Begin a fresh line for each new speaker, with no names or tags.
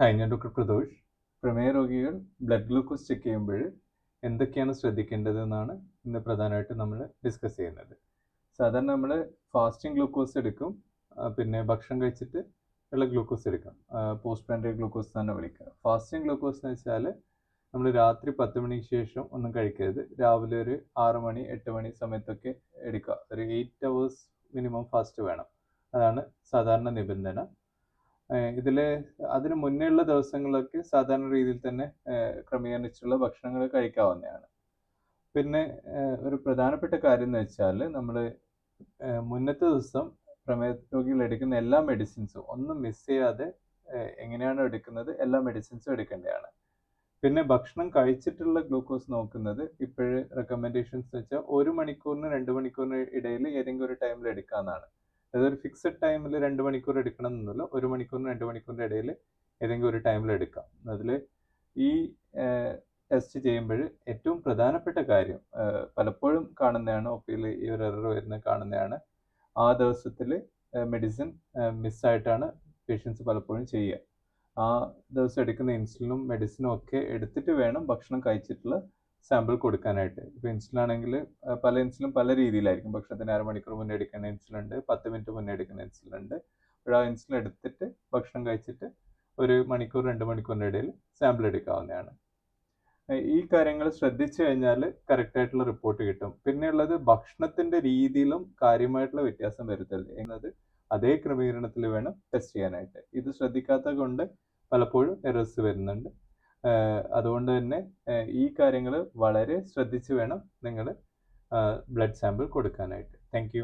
Hi ഞാൻ doctor Pradosh പ്രമേയ രോഗികൾ ബ്ലഡ് ഗ്ലൂക്കോസ് ചെക്ക് ചെയ്യുമ്പോൾ എന്തൊക്കെയാണ് ശ്രദ്ധിക്കേണ്ടതെന്നാണ് ഇന്ന് പ്രധാനമായിട്ട് നമ്മൾ ഡിസ്കസ് ചെയ്യുന്നത്. സാധാരണ നമ്മൾ ഫാസ്റ്റിംഗ് ഗ്ലൂക്കോസ് എടുക്കും പിന്നെ ഭക്ഷണം കഴിച്ചിട്ട് ഉള്ള ഗ്ലൂക്കോസ് എടുക്കാം. പോസ്റ്റ് പ്രാൻഡ്രിയൽ ഗ്ലൂക്കോസ് തന്നെ വിളിക്കുക. ഫാസ്റ്റിംഗ് ഗ്ലൂക്കോസ് എന്ന് വെച്ചാൽ നമ്മൾ രാത്രി പത്ത് മണിക്ക് ശേഷം ഒന്നും കഴിക്കരുത്. രാവിലെ ഒരു ആറ് മണി എട്ട് മണി സമയത്തൊക്കെ എടുക്കുക. ഒരു എയ്റ്റ് അവേഴ്സ് മിനിമം ഫാസ്റ്റ് വേണം. അതാണ് സാധാരണ നിബന്ധന. ഇതിൽ അതിന് മുന്നേ ഉള്ള ദിവസങ്ങളിലൊക്കെ സാധാരണ രീതിയിൽ തന്നെ ക്രമീകരിച്ചുള്ള ഭക്ഷണങ്ങൾ കഴിക്കാവുന്നതാണ്. പിന്നെ ഒരു പ്രധാനപ്പെട്ട കാര്യം എന്ന് വെച്ചാൽ നമ്മൾ മുന്നത്തെ ദിവസം പ്രമേഹ രോഗികൾ എടുക്കുന്ന എല്ലാ മെഡിസിൻസും ഒന്നും മിസ് ചെയ്യാതെ എങ്ങനെയാണോ എടുക്കുന്നത് എല്ലാ മെഡിസിൻസും എടുക്കേണ്ടതാണ്. പിന്നെ ഭക്ഷണം കഴിച്ചിട്ടുള്ള ഗ്ലൂക്കോസ് നോക്കുന്നത് ഇപ്പോഴ് റെക്കമെൻഡേഷൻസ് വെച്ചാൽ ഒരു മണിക്കൂറിന് രണ്ട് മണിക്കൂറിന് ഇടയിൽ ഏതെങ്കിലും ഒരു ടൈമിൽ എടുക്കാമെന്നാണ് അതായത് ഒരു ഫിക്സഡ് ടൈമിൽ രണ്ട് മണിക്കൂർ എടുക്കണം എന്നല്ല ഒരു മണിക്കൂറിന് രണ്ട് മണിക്കൂറിന്റെ ഇടയിൽ ഏതെങ്കിലും ഒരു ടൈമിൽ എടുക്കാം. അതിൽ ഈ ടെസ്റ്റ് ചെയ്യുമ്പോൾ ഏറ്റവും പ്രധാനപ്പെട്ട കാര്യം പലപ്പോഴും കാണുന്നതാണ് ഒപ്പിയിൽ ഈ ഒരു എറർ വരുന്ന കാണുന്നതാണ് ആ ദിവസത്തിൽ മെഡിസിൻ മിസ്സായിട്ടാണ് പേഷ്യൻസ് പലപ്പോഴും ചെയ്യുക. ആ ദിവസം എടുക്കുന്ന ഇൻസുലിനും മെഡിസിനും ഒക്കെ എടുത്തിട്ട് വേണം ഭക്ഷണം കഴിച്ചിട്ടുള്ള സാമ്പിൾ കൊടുക്കാനായിട്ട്. ഇപ്പോൾ ഇൻസുലിൻ ആണെങ്കിൽ പല ഇൻസുലിനും പല രീതിയിലായിരിക്കും. ഭക്ഷണത്തിന് അരമണിക്കൂർ മുന്നേ എടുക്കുന്ന ഇൻസുലിൻ ഉണ്ട് പത്ത് മിനിറ്റ് മുന്നേ എടുക്കുന്ന ഇൻസുലിൻ ഉണ്ട്. അപ്പോൾ ആ ഇൻസുലിൻ എടുത്തിട്ട് ഭക്ഷണം കഴിച്ചിട്ട് ഒരു മണിക്കൂർ രണ്ട് മണിക്കൂറിന്റെ ഇടയിൽ സാമ്പിൾ എടുക്കാവുന്നതാണ്. ഈ കാര്യങ്ങൾ ശ്രദ്ധിച്ചു കഴിഞ്ഞാൽ കറക്റ്റായിട്ടുള്ള റിപ്പോർട്ട് കിട്ടും. പിന്നെയുള്ളത് ഭക്ഷണത്തിന്റെ രീതിയിലും കാര്യമായിട്ടുള്ള വ്യത്യാസം വരുത്തരുത്. എന്നത് അതേ ക്രമീകരണത്തിൽ വേണം ടെസ്റ്റ് ചെയ്യാനായിട്ട്. ഇത് ശ്രദ്ധിക്കാത്ത കൊണ്ട് പലപ്പോഴും എറേഴ്സ് വരുന്നുണ്ട്. അതുകൊണ്ട് തന്നെ ഈ കാര്യങ്ങൾ വളരെ ശ്രദ്ധിച്ച് വേണം നിങ്ങൾ ബ്ലഡ് സാമ്പിൾ കൊടുക്കാനായിട്ട്. താങ്ക്